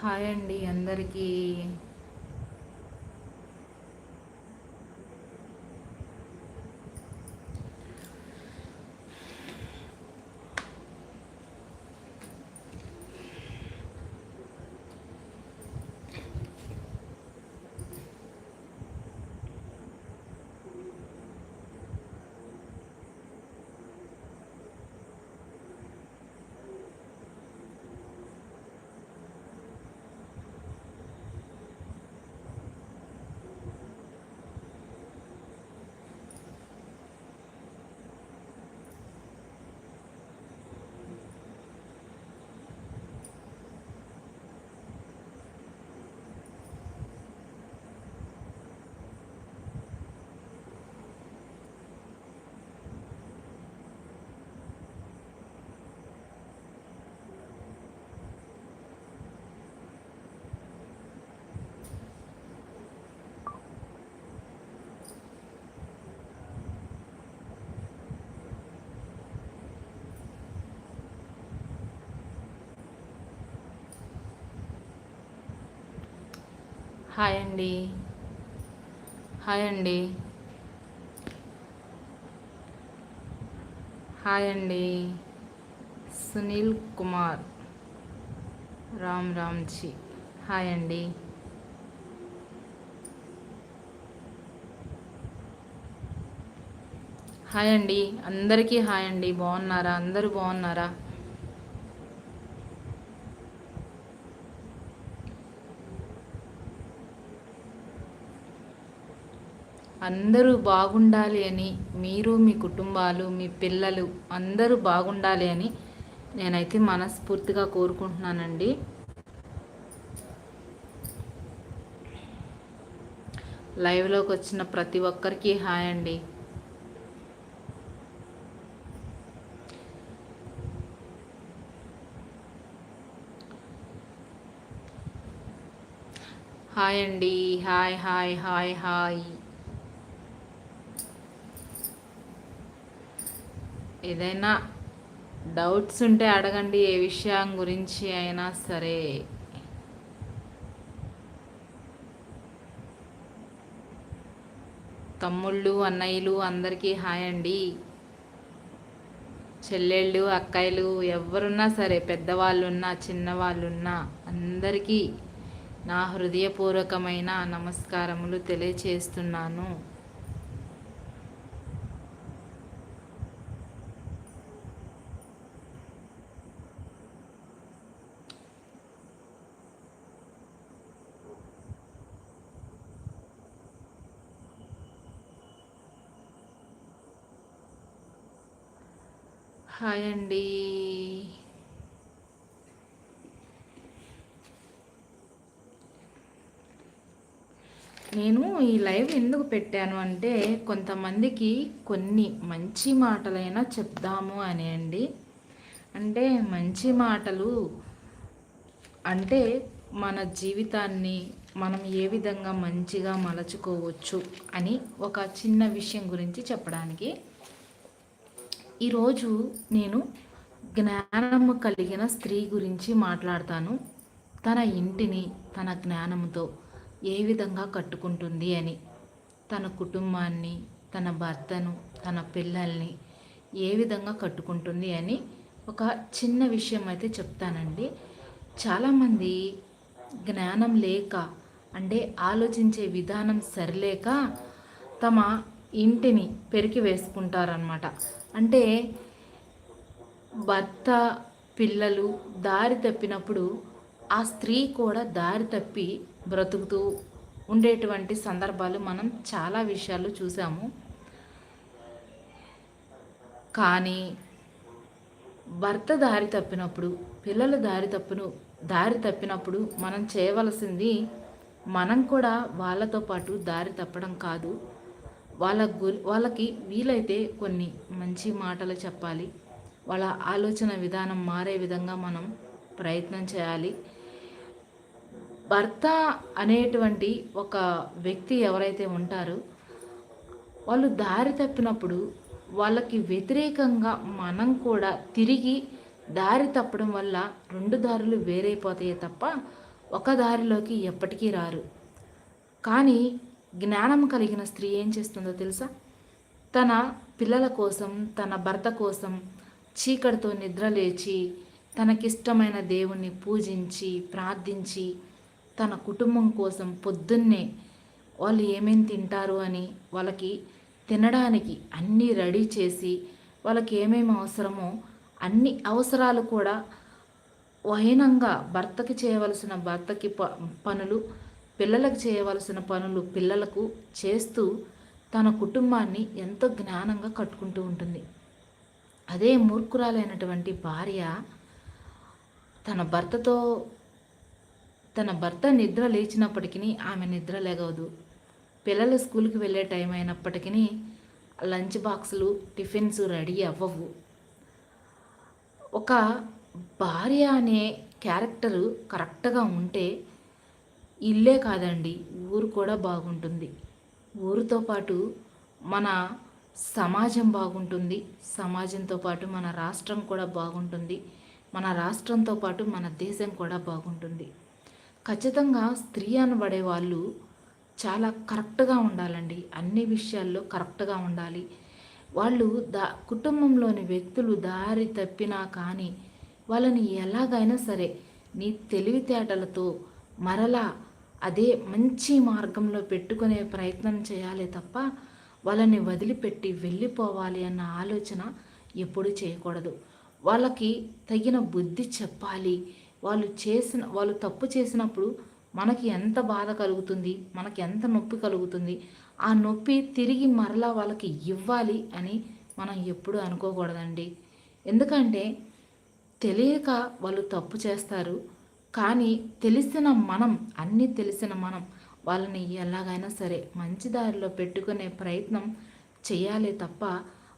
Hi అండి అందరికీ. Hi అండి. హాయ్ అండి. హాయ్ అండి. సునీల్ కుమార్. రామ్ రామ్జీ. హాయ్ అండి. హాయ్ అండి. అందరికీ హాయ్ అండి. బాగున్నారా? అందరూ బాగున్నారా? అందరూ బాగుండాలి అని మీరు మీ కుటుంబాలు మీ పిల్లలు అందరూ బాగుండాలి అని నేనైతే మనస్ఫూర్తిగా కోరుకుంటున్నానండి. లైవ్లోకి వచ్చిన ప్రతి ఒక్కరికి హాయ్ అండి. హాయ్ అండి. Hi hi hi hi. ఏదైనా డౌట్స్ ఉంటే అడగండి ఏ విషయం గురించి అయినా సరే. తమ్ముళ్ళు అన్నయ్యలు అందరికీ హాయ్ అండి. చెల్లెళ్ళు అక్కయ్యలు ఎవరున్నా సరే పెద్దవాళ్ళున్నా చిన్నవాళ్ళున్నా అందరికీ నా హృదయపూర్వకమైన నమస్కారములు తెలియచేస్తున్నాను. హాయ్ అండి. నేను ఈ లైవ్ ఎందుకు పెట్టాను అంటే కొంతమందికి కొన్ని మంచి మాటలైనా చెప్దాము అని అండి. అంటే మంచి మాటలు అంటే మన జీవితాన్ని మనం ఏ విధంగా మంచిగా మలచుకోవచ్చు అని ఒక చిన్న విషయం గురించి చెప్పడానికి ఈరోజు నేను జ్ఞానము కలిగిన స్త్రీ గురించి మాట్లాడతాను. తన ఇంటిని తన జ్ఞానంతో ఏ విధంగా కట్టుకుంటుంది అని. తన కుటుంబాన్ని తన భర్తను తన పిల్లల్ని ఏ విధంగా కట్టుకుంటుంది అని ఒక చిన్న విషయం అయితే చెప్తానండి. చాలామంది జ్ఞానం లేక అంటే ఆలోచించే విధానం సరిలేక తమ ఇంటిని పెరికి వేసుకుంటారనమాట అంటే భర్త పిల్లలు దారి తప్పినప్పుడు ఆ స్త్రీ కూడా దారి తప్పి బ్రతుకుతూ ఉండేటువంటి సందర్భాలు మనం చాలా విషయాలు చూసాము. కానీ భర్త దారి తప్పినప్పుడు పిల్లలు దారి తప్పును దారి తప్పినప్పుడు మనం చేయవలసింది మనం కూడా వాళ్ళతో పాటు దారి తప్పడం కాదు. వాళ్ళ గు వాళ్ళకి వీలైతే కొన్ని మంచి మాటలు చెప్పాలి. వాళ్ళ ఆలోచన విధానం మారే విధంగా మనం ప్రయత్నం చేయాలి. భర్త అనేటువంటి ఒక వ్యక్తి ఎవరైతే ఉంటారో వాళ్ళు దారి తప్పినప్పుడు వాళ్ళకి వ్యతిరేకంగా మనం కూడా తిరిగి దారి తప్పడం వల్ల రెండు దారులు వేరైపోతాయి తప్ప ఒక దారిలోకి ఎప్పటికీ రారు. కానీ జ్ఞానం కలిగిన స్త్రీ ఏం చేస్తుందో తెలుసా? తన పిల్లల కోసం తన భర్త కోసం చీకటితో నిద్ర లేచి తనకిష్టమైన దేవుణ్ణి పూజించి ప్రార్థించి తన కుటుంబం కోసం పొద్దున్నే వాళ్ళు ఏమేమి తింటారు అని వాళ్ళకి తినడానికి అన్నీ రెడీ చేసి వాళ్ళకి ఏమేమి అవసరమో అన్ని అవసరాలు కూడా వైనంగా భర్తకి చేయవలసిన భర్తకి ప పనులు పిల్లలకు చేయవలసిన పనులు పిల్లలకు చేస్తూ తన కుటుంబాన్ని ఎంతో జ్ఞానంగా కట్టుకుంటూ ఉంటుంది. అదే మూర్ఖురాలైనటువంటి భార్య తన భర్తతో తన భర్త నిద్ర లేచినప్పటికీ ఆమె నిద్ర లేగవదు. పిల్లలు స్కూల్కి వెళ్ళే టైం అయినప్పటికీ లంచ్ బాక్సులు టిఫిన్స్ రెడీ అవ్వవు. ఒక భార్య అనే క్యారెక్టరు కరెక్ట్గా ఉంటే ఇల్లే కాదండి ఊరు కూడా బాగుంటుంది. ఊరితో పాటు మన సమాజం బాగుంటుంది సమాజంతో పాటు మన రాష్ట్రం కూడా బాగుంటుంది మన రాష్ట్రంతో పాటు మన దేశం కూడా బాగుంటుంది. ఖచ్చితంగా స్త్రీ అనబడే వాళ్ళు చాలా కరెక్ట్గా ఉండాలండి అన్ని విషయాల్లో కరెక్ట్గా ఉండాలి. వాళ్ళు దా కుటుంబంలోని వ్యక్తులు దారి తప్పినా కానీ వాళ్ళని ఎలాగైనా సరే నీ తెలివితేటలతో మరలా అదే మంచి మార్గంలో పెట్టుకునే ప్రయత్నం చేయాలి తప్ప వాళ్ళని వదిలిపెట్టి వెళ్ళిపోవాలి అన్న ఆలోచన ఎప్పుడు చేయకూడదు. వాళ్ళకి తగిన బుద్ధి చెప్పాలి. వాళ్ళు చేసిన వాళ్ళు తప్పు చేసినప్పుడు మనకి ఎంత బాధ కలుగుతుంది మనకి ఎంత నొప్పి కలుగుతుంది ఆ నొప్పి తిరిగి మరలా వాళ్ళకి ఇవ్వాలి అని మనం ఎప్పుడు అనుకోకూడదండి. ఎందుకంటే తెలియక వాళ్ళు తప్పు చేస్తారు కానీ తెలిసిన మనం అన్నీ తెలిసిన మనం వాళ్ళని ఎలాగైనా సరే మంచి దారిలో పెట్టుకునే ప్రయత్నం చేయాలి తప్ప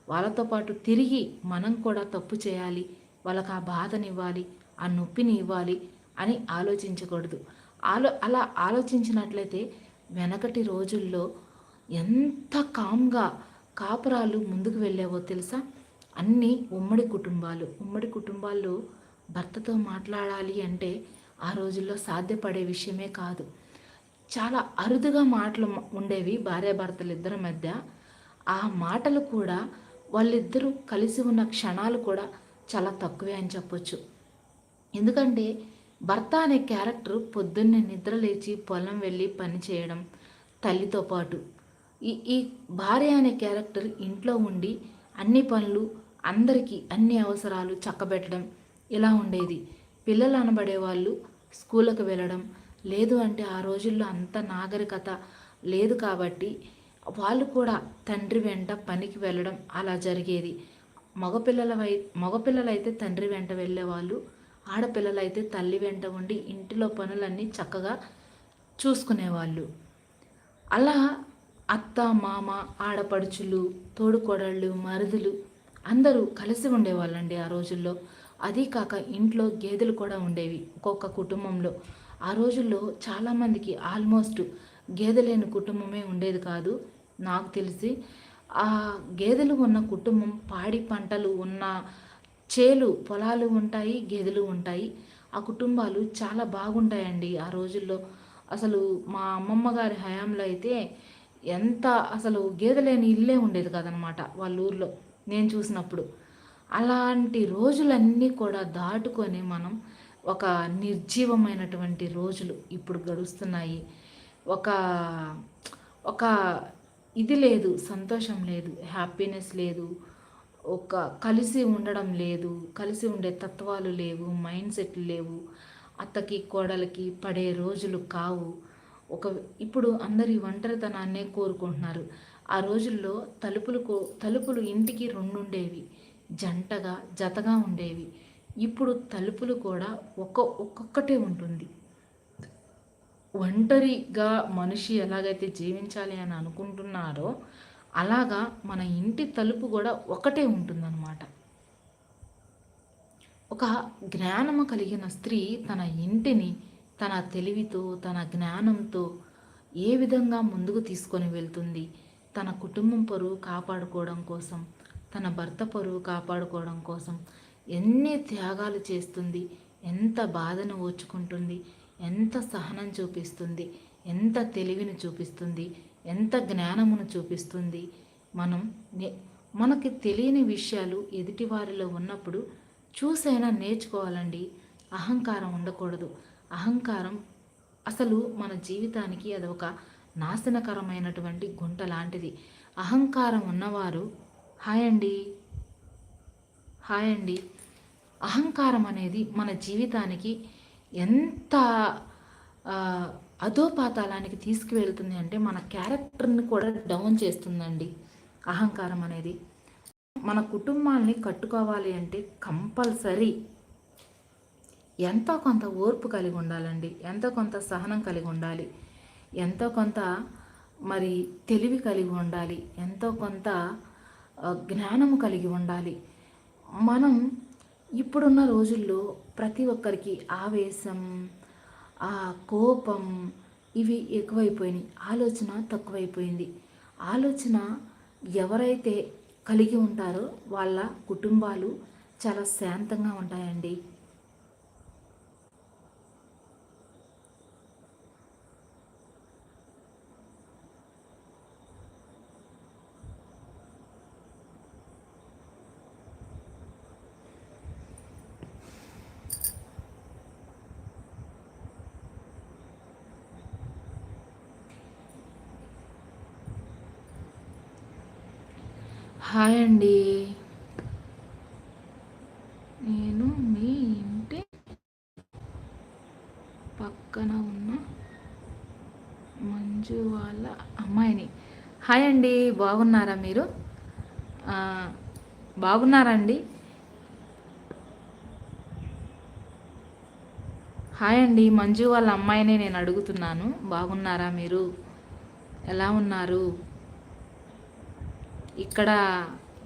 వాళ్ళతో పాటు తిరిగి మనం కూడా తప్పు చేయాలి వాళ్ళకి ఆ బాధనివ్వాలి ఆ నొప్పిని ఇవ్వాలి అని ఆలోచించకూడదు. ఆలో అలా ఆలోచించినట్లయితే వెనకటి రోజుల్లో ఎంత కామ్గా కాపురాలు ముందుకు వెళ్ళావో తెలుసా? అన్నీ ఉమ్మడి కుటుంబాలు. ఉమ్మడి కుటుంబాల్లో భర్తతో మాట్లాడాలి అంటే ఆ రోజుల్లో సాధ్యపడే విషయమే కాదు. చాలా అరుదుగా మాటలు ఉండేవి భార్యాభర్తలు ఇద్దరి మధ్య. ఆ మాటలు కూడా వాళ్ళిద్దరూ కలిసి ఉన్న క్షణాలు కూడా చాలా తక్కువే అని చెప్పొచ్చు. ఎందుకంటే భర్త అనే క్యారెక్టర్ పొద్దున్నే నిద్ర లేచి పొలం వెళ్ళి పని చేయడం తల్లితో పాటు. ఈ ఈ భార్య అనే క్యారెక్టర్ ఇంట్లో ఉండి అన్ని పనులు అందరికీ అన్ని అవసరాలు చక్కబెట్టడం ఇలా ఉండేది. పిల్లలు అనబడే వాళ్ళు స్కూళ్ళకు వెళ్ళడం. లేదు అంటే ఆ రోజుల్లో అంత నాగరికత లేదు కాబట్టి వాళ్ళు కూడా తండ్రి వెంట పనికి వెళ్ళడం అలా జరిగేది. మగపిల్లల వై మగపిల్లలైతే తండ్రి వెంట వెళ్ళేవాళ్ళు ఆడపిల్లలైతే తల్లి వెంట ఉండి ఇంటిలో పనులన్నీ చక్కగా చూసుకునేవాళ్ళు. అలా అత్త మామ ఆడపడుచులు తోడుకోడళ్ళు మరుదులు అందరూ కలిసి ఉండేవాళ్ళండి ఆ రోజుల్లో. అదీ కాక ఇంట్లో గేదెలు కూడా ఉండేవి ఒక్కొక్క కుటుంబంలో. ఆ రోజుల్లో చాలామందికి ఆల్మోస్ట్ గేదె లేని కుటుంబమే ఉండేది కాదు నాకు తెలిసి. ఆ గేదెలు ఉన్న కుటుంబం పాడి పంటలు ఉన్న చేలు పొలాలు ఉంటాయి గేదెలు ఉంటాయి. ఆ కుటుంబాలు చాలా బాగుంటాయండి ఆ రోజుల్లో. అసలు మా అమ్మమ్మ గారి హయాంలో అయితే ఎంత అసలు గేదెలేని ఇల్లే ఉండేది కదనమాట వాళ్ళ ఊర్లో నేను చూసినప్పుడు. అలాంటి రోజులన్నీ కూడా దాటుకొని మనం ఒక నిర్జీవమైనటువంటి రోజులు ఇప్పుడు గడుస్తున్నాయి. ఒక ఒక ఇది లేదు సంతోషం లేదు హ్యాపీనెస్ లేదు ఒక కలిసి ఉండడం లేదు కలిసి ఉండే తత్వాలు లేవు మైండ్ సెట్లు లేవు అత్తకి కోడలకి పడే రోజులు కావు. ఒక ఇప్పుడు అందరి ఒంటరితనాన్నే కోరుకుంటున్నారు. ఆ రోజుల్లో తలుపులు తలుపులు ఇంటికి రెండు ఉండేవి జంటగా జతగా ఉండేవి. ఇప్పుడు తలుపులు కూడా ఒక్క ఒక్కొక్కటే ఉంటుంది. ఒంటరిగా మనిషి ఎలాగైతే జీవించాలి అని అనుకుంటున్నారో అలాగా మన ఇంటి తలుపు కూడా ఒకటే ఉంటుందన్నమాట. ఒక జ్ఞానము కలిగిన స్త్రీ తన ఇంటిని తన తెలివితో తన జ్ఞానంతో ఏ విధంగా ముందుకు తీసుకొని వెళ్తుంది? తన కుటుంబం పరువు కాపాడుకోవడం కోసం తన భర్త పొరుగు కాపాడుకోవడం కోసం ఎన్ని త్యాగాలు చేస్తుంది ఎంత బాధను ఓచుకుంటుంది ఎంత సహనం చూపిస్తుంది ఎంత తెలివిని చూపిస్తుంది ఎంత జ్ఞానమును చూపిస్తుంది. మనం నే- మనకి తెలియని విషయాలు ఎదుటివారిలో ఉన్నప్పుడు చూసైనా నేర్చుకోవాలండి. అహంకారం ఉండకూడదు. అహంకారం అసలు మన జీవితానికి అదొక నాశనకరమైనటువంటి గుంట లాంటిది. అహంకారం ఉన్నవారు హాయ్ అండి. హాయ్ అండి. అహంకారం అనేది మన జీవితానికి ఎంత అధోపాతాలానికి తీసుకువెళ్తుంది అంటే మన క్యారెక్టర్ని కూడా డౌన్ చేస్తుందండి అహంకారం అనేది. మన కుటుంబాల్ని కట్టుకోవాలి అంటే కంపల్సరీ ఎంతో కొంత ఓర్పు కలిగి ఉండాలండి. ఎంతో కొంత సహనం కలిగి ఉండాలి. ఎంతో కొంత మరి తెలివి కలిగి ఉండాలి. ఎంతో కొంత జ్ఞానము కలిగి ఉండాలి. మనం ఇప్పుడున్న రోజుల్లో ప్రతి ఒక్కరికి ఆవేశం ఆ కోపం ఇవి ఎక్కువైపోయినాయి. ఆలోచన తక్కువైపోయింది. ఆలోచన ఎవరైతే కలిగి ఉంటారో వాళ్ళ కుటుంబాలు చాలా శాంతంగా ఉంటాయండి. హాయ్ అండి. నేను మీ ఇంటి పక్కన ఉన్న మంజు వాళ్ళ అమ్మాయిని. హాయ్ అండి బాగున్నారా మీరు? బాగున్నారండి బాగున్నారా అండి? హాయ్ అండి మంజు వాళ్ళ అమ్మాయిని నేను అడుగుతున్నాను. బాగున్నారా మీరు? ఎలా ఉన్నారు? ఇక్కడ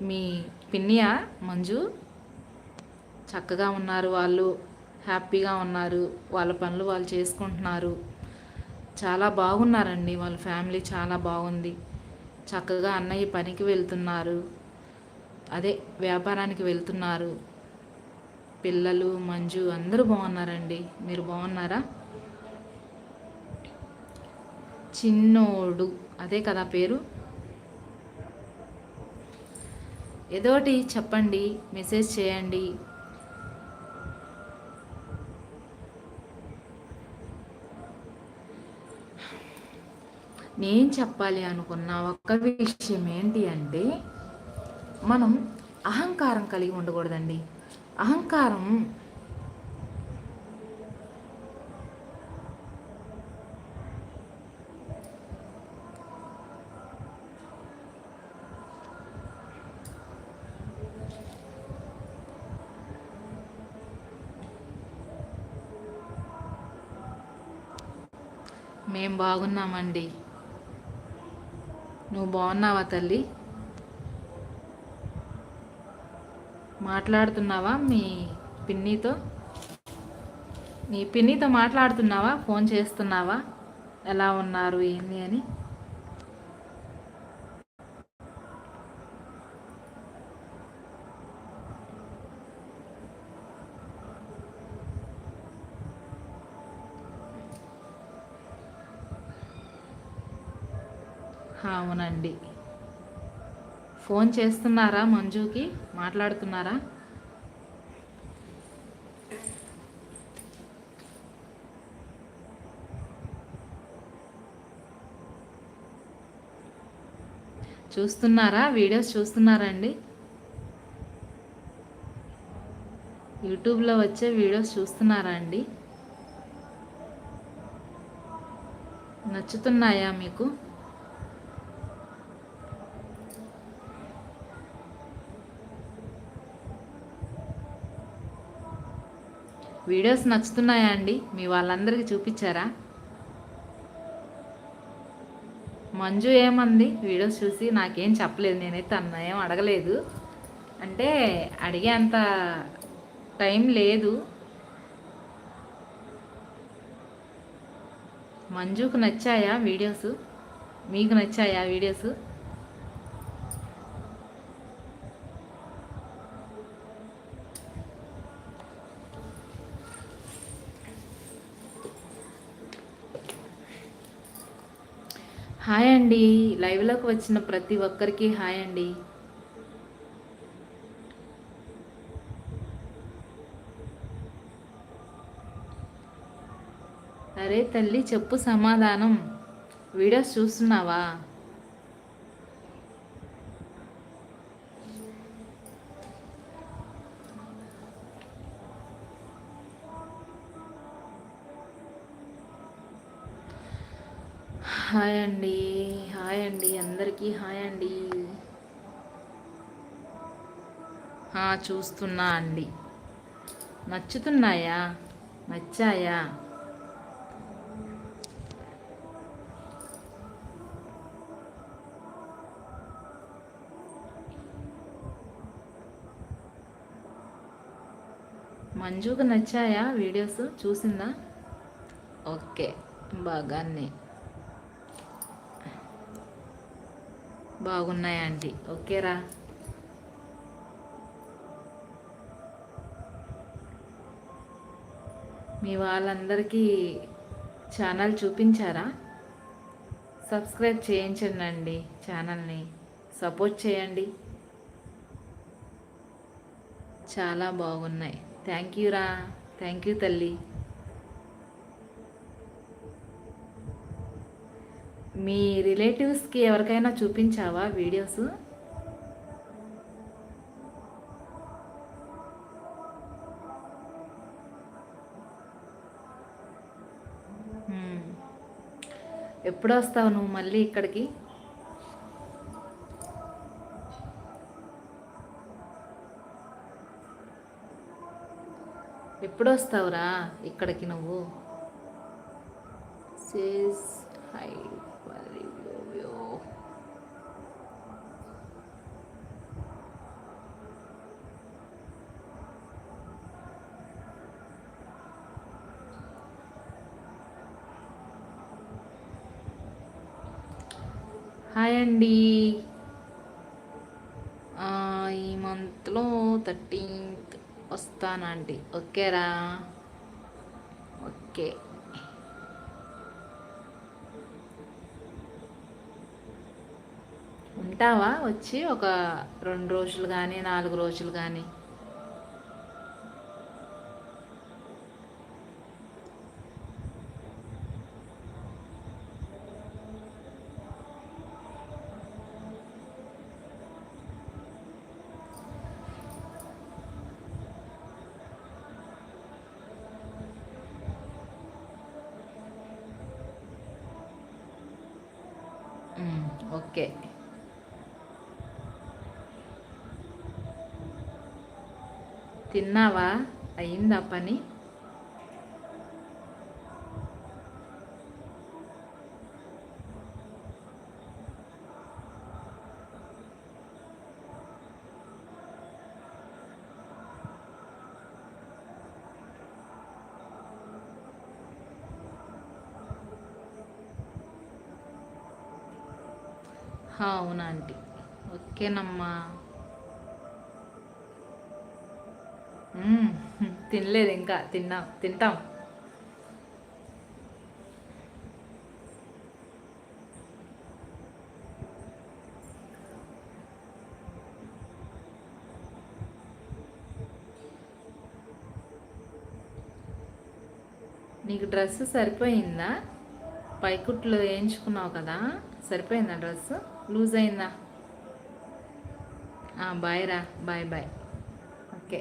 మీ పిన్నియా మంజు. చక్కగా ఉన్నారు వాళ్ళు. హ్యాపీగా ఉన్నారు. వాళ్ళ పనులు వాళ్ళు చేసుకుంటున్నారు. చాలా బాగున్నారండి వాళ్ళ ఫ్యామిలీ చాలా బాగుంది. చక్కగా అన్నయ్య పనికి వెళ్తున్నారు. అదే వ్యాపారానికి వెళ్తున్నారు. పిల్లలు మంజు అందరూ బాగున్నారండి. మీరు బాగున్నారా? చిన్నోడు. అదే కదా పేరు. ఏదోటి చెప్పండి మెసేజ్ చేయండి. నేను చెప్పాలి అనుకున్న ఒక్క విషయం ఏంటి అంటే మనం అహంకారం కలిగి ఉండకూడదండి. అహంకారం మేం బాగున్నామండి. నువ్వు బాగున్నావా తల్లి? మాట్లాడుతున్నావా మీ పిన్నితో? మీ పిన్నితో మాట్లాడుతున్నావా? ఫోన్ చేస్తున్నావా? ఎలా ఉన్నారు? ఏంది అని? అవునండి. ఫోన్ చేస్తున్నారా మంజుకి? మాట్లాడుతున్నారా? చూస్తున్నారా? వీడియోస్ చూస్తున్నారా అండి యూట్యూబ్లో వచ్చే వీడియోస్ చూస్తున్నారా అండి నచ్చుతున్నాయా మీకు? వీడియోస్ నచ్చుతున్నాయా అండి? మీ వాళ్ళందరికీ చూపించారా? మంజు ఏమంది? వీడియోస్ చూసి నాకేం చెప్పలేదు. నేనైతే అన్న ఏం అడగలేదు. అంటే అడిగేంత టైం లేదు. మంజుకు నచ్చాయా వీడియోస్? మీకు నచ్చాయా వీడియోస్? హాయ్ అండి. లైవ్లోకి వచ్చిన ప్రతి ఒక్కరికి హాయ్ అండి. అరే తల్లి చెప్పు సమాధానం. వీడియోస్ చూస్తున్నావా? హాయ్ అండి. హాయ్ అండి. అందరికీ హాయ్ అండి. చూస్తున్నా అండి. నచ్చుతున్నాయా? నచ్చాయా? మంజుకు నచ్చాయా వీడియోస్? చూసిందా? ఓకే. బాగానే. బాగున్నాయి ఆంటీ ఓకేరా మీ వాళ్ళందరికీ ఛానల్ చూపించారా? సబ్స్క్రైబ్ చేయించండి అండి ఛానల్ని. సపోర్ట్ చేయండి. చాలా బాగున్నాయి. థ్యాంక్ యూ రా. థ్యాంక్ యూ తల్లి. మీ రిలేటివ్స్కి ఎవరికైనా చూపించావా వీడియోస్? ఎప్పుడు వస్తావు నువ్వు మళ్ళీ ఇక్కడికి? ఎప్పుడు వస్తావురా ఇక్కడికి నువ్వు? సేస్ హై హాయ్ అండి. ఈ మంత్లో థర్టీన్త్ వస్తానండి. ఓకేరా? ఓకే. ఉంటావా? వచ్చి ఒక రెండు రోజులు కానీ నాలుగు రోజులు కానీ ఓకే. తిన్నావా? అయిందా పని? అవునా ఆంటీ. ఓకేనమ్మా. తినలేదు ఇంకా తిన్నాం తింటాం. నీకు డ్రెస్ సరిపోయిందా? పైకుట్లు వేయించుకున్నావు కదా సరిపోయిందా డ్రెస్సు? లూజ్ అయిందా? బాయ్ రా. Bye bye okay